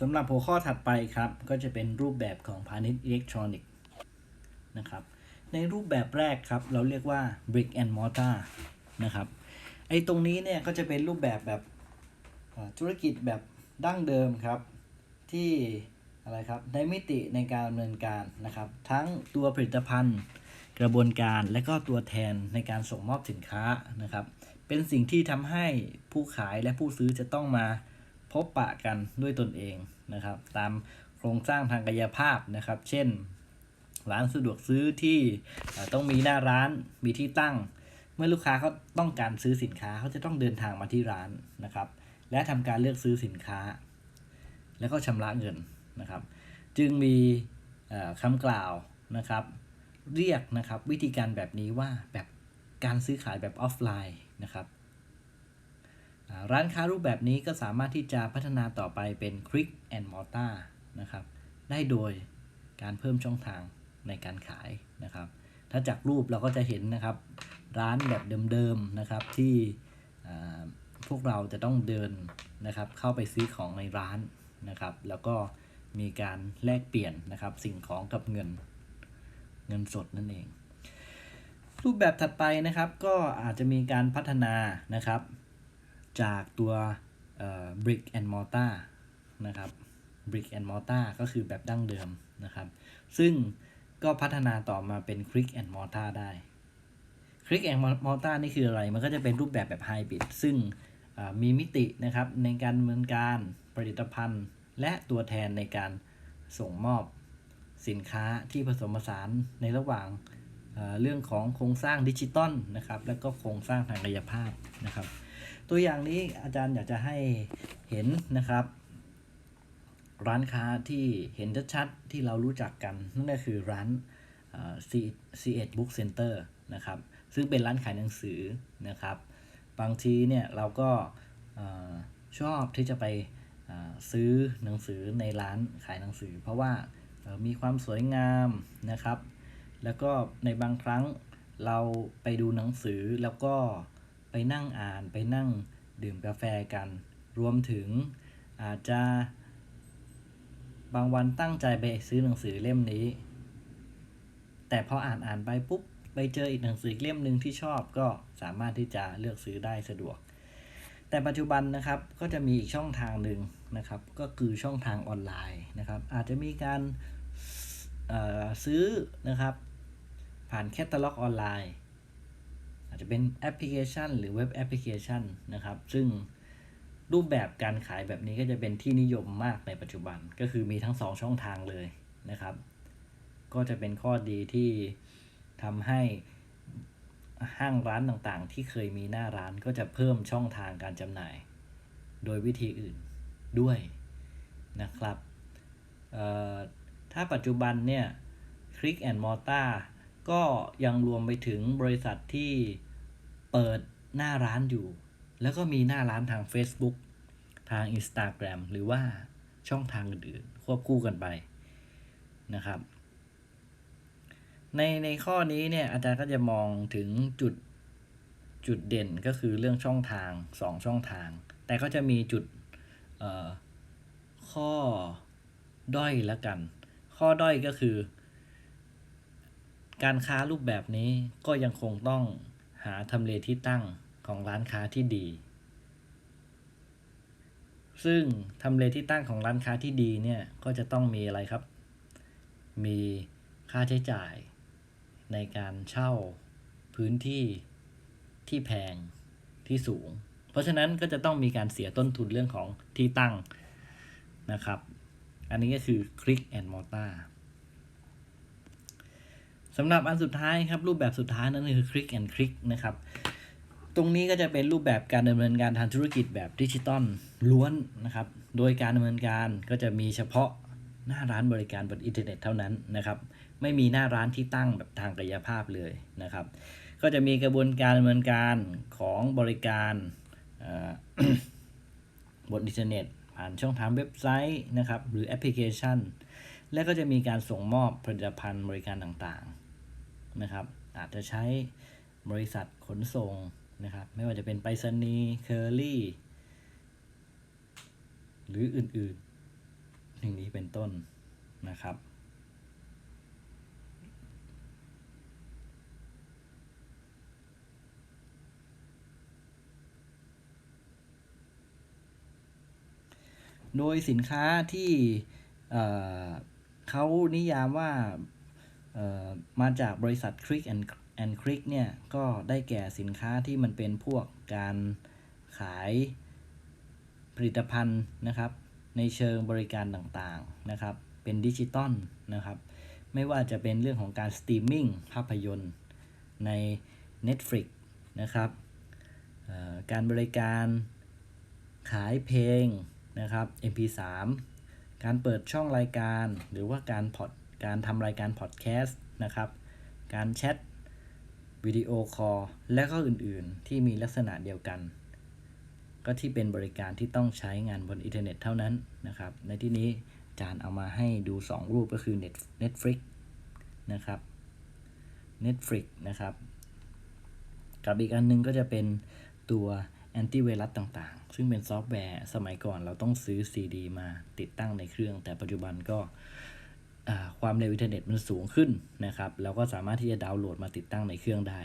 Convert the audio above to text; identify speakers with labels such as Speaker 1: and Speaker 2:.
Speaker 1: สำหรับหัวข้อถัดไปครับ ก็จะเป็นรูปแบบของพาณิชย์อิเล็กทรอนิกส์นะครับ ในรูปแบบแรกครับ เราเรียกว่า brick and mortar นะครับ ไอ้ตรงนี้เนี่ยก็จะเป็นรูปแบบแบบธุรกิจแบบดั้งเดิมครับ ที่อะไรครับในมิติในการดำเนินการนะครับ ทั้งตัวผลิตภัณฑ์กระบวนการและก็ตัวแทนในการส่งมอบสินค้านะครับ เป็นสิ่งที่ทำให้ผู้ขายและผู้ซื้อจะต้องมา พบปะกันด้วยตนเองนะครับ ตามโครงสร้างทางกายภาพนะครับ เช่น ร้านสะดวกซื้อที่ต้องมีหน้าร้านมีที่ตั้ง เมื่อลูกค้าเขาต้องการซื้อสินค้าเขาจะต้องเดินทางมาที่ร้านนะครับ และทำการเลือกซื้อสินค้า แล้วก็ชำระเงินนะครับ จึงมีเอ่อคำกล่าวนะครับ เรียกนะครับวิธีการแบบนี้ว่าแบบการซื้อขายแบบออฟไลน์นะครับ ร้านค้ารูปแบบนี้ก็สามารถที่จะพัฒนาต่อไปเป็น Click and Mortar นะครับ ได้โดยการเพิ่มช่องทางในการขายนะครับ ถ้าจากรูปเราก็จะเห็นนะครับ ร้านแบบเดิมๆนะครับที่พวกเราจะต้องเดินนะครับ เข้าไปซื้อของในร้านนะครับ แล้วก็มีการแลกเปลี่ยนนะครับ สิ่งของกับเงินเงินสดนั่นเอง รูปแบบถัดไปนะครับก็อาจจะมีการพัฒนานะครับ จากตัว brick and mortar นะครับ brick and mortar ก็คือแบบดั้งเดิมนะครับ ซึ่งก็พัฒนาต่อมาเป็น click and mortar ได้ click and mortar นี่คืออะไร มันก็จะเป็นรูปแบบแบบ hybrid ซึ่งมีมิตินะครับในการดำเนินการผลิตภัณฑ์ และตัวแทนในการส่งมอบสินค้าที่ผสมผสานในระหว่างเอ่อเรื่องของโครงสร้างดิจิตอลนะครับ แล้วก็โครงสร้างทางกายภาพนะครับ ตัวอย่างนี้อาจารย์อยากจะให้เห็นนะครับ ร้านค้าที่เห็นชัดๆที่เรารู้จักกันนั่นก็คือร้านเอ่อ C- C1 Book Center นะครับ ซึ่งเป็นร้านขายหนังสือนะครับ บางทีเนี่ยเราก็ชอบที่จะไปซื้อหนังสือในร้านขายหนังสือ เพราะว่ามีความสวยงามนะครับ แล้วก็ในบางครั้งเราไปดูหนังสือแล้วก็ ไปนั่งอ่านไปนั่งดื่มกาแฟกัน รวมถึงอาจจะบางวันตั้งใจไปซื้อหนังสือเล่มนี้ แต่พออ่านอ่านไปปุ๊บไปเจออีกหนังสือเล่มหนึ่งที่ชอบก็สามารถที่จะเลือกซื้อได้สะดวก แต่ปัจจุบันนะครับก็จะมีอีกช่องทางหนึ่งนะครับ ก็คือช่องทางออนไลน์นะครับ อาจจะมีการซื้อนะครับ ผ่านแคตตาล็อกออนไลน์ อาจจะเป็นแอปพลิเคชัน หรือเว็บแอปพลิเคชันนะครับ ซึ่งรูปแบบการขายแบบนี้ก็จะเป็นที่นิยมมากในปัจจุบัน ก็คือมีทั้งสองช่องทางเลยนะครับ ก็จะเป็นข้อดีที่ทำให้ห้างร้านต่างๆ ที่เคยมีหน้าร้านก็จะเพิ่มช่องทางการจำหน่าย โดยวิธีอื่นด้วยนะครับถ้าปัจจุบันเนี่ย Click and Mortar ก็ยังรวมไปถึงบริษัทที่ เปิดหน้าร้านอยู่ แล้วก็มีหน้าร้านทาง Facebook ทาง Instagram หรือว่าช่องทางอื่นๆควบคู่กันไปนะครับ ในในข้อนี้เนี่ยอาจารย์ก็จะมองถึงจุดจุดเด่นก็คือเรื่องช่องทางสองช่องทาง แต่ก็จะมีจุดข้อด้อยละกัน ข้อด้อยก็คือ การค้ารูปแบบนี้ก็ยังคงต้อง หาทำเลที่ตั้งของร้านค้าที่ดี ซึ่งทำเลที่ตั้งของร้านค้าที่ดีเนี่ยก็จะต้องมีอะไรครับ มีค่าใช้จ่าย ในการเช่าพื้นที่ที่แพงที่สูง เพราะฉะนั้นก็จะต้องมีการเสียต้นทุนเรื่องของที่ตั้งนะครับ อันนี้ก็คือ Click and Mortar สำหรับอันสุดท้ายครับ รูปแบบสุดท้ายนั่นคือ Click and Click นะครับ ตรงนี้ก็จะเป็นรูปแบบการดำเนินการทางธุรกิจแบบดิจิตอลล้วนนะครับ โดยการดำเนินการก็จะมีเฉพาะหน้าร้านบริการบนอินเทอร์เน็ตเท่านั้นนะครับ ไม่มีหน้าร้านที่ตั้งแบบทางกายภาพเลยนะครับ ก็จะมีกระบวนการดำเนินการของบริการบนอินเทอร์เน็ต ผ่านช่องทางเว็บไซต์นะครับ หรือแอปพลิเคชัน และก็จะมีการส่งมอบผลิตภัณฑ์บริการต่างๆ นะครับ อาจจะใช้บริษัทขนส่งนะครับ ไม่ว่าจะเป็นไปรษณีย์เคอรี่หรืออื่นๆอย่างนี้เป็นต้นนะครับ โดยสินค้าที่เเขานิยามว่า มาจากบริษัท Click and and Click เนี่ยก็ได้แก่สินค้าที่มันเป็นพวกการขายผลิตภัณฑ์นะครับ ในเชิงบริการต่างๆนะครับ เป็นดิจิตอลนะครับ ไม่ว่าจะเป็นเรื่องของการสตรีมมิ่งภาพยนตร์ใน Netflix นะครับการบริการขายเพลงนะครับ MP3 การเปิดช่องรายการหรือว่าการพอด การทำรายการพอดแคสต์นะครับ การแชทวิดีโอคอลและก็อื่นๆ ที่มีลักษณะเดียวกัน ก็ที่เป็นบริการที่ต้องใช้งานบนอินเทอร์เน็ตเท่านั้นนะครับ ในที่นี้อาจารย์เอามาให้ดู 2 รูปก็คือ Netflix นะครับ Netflix นะครับ กับอีกอันหนึงก็จะเป็นตัวแอนตี้ไวรัสต่างๆ ซึ่งเป็นซอฟต์แวร์สมัยก่อนเราต้องซื้อ CD มาติดตั้งในเครื่อง แต่ปัจจุบันก็ ความเร็วอินเทอร์เน็ตมันสูงขึ้นนะครับเราก็สามารถที่จะดาวน์โหลดมาติดตั้งในเครื่องได้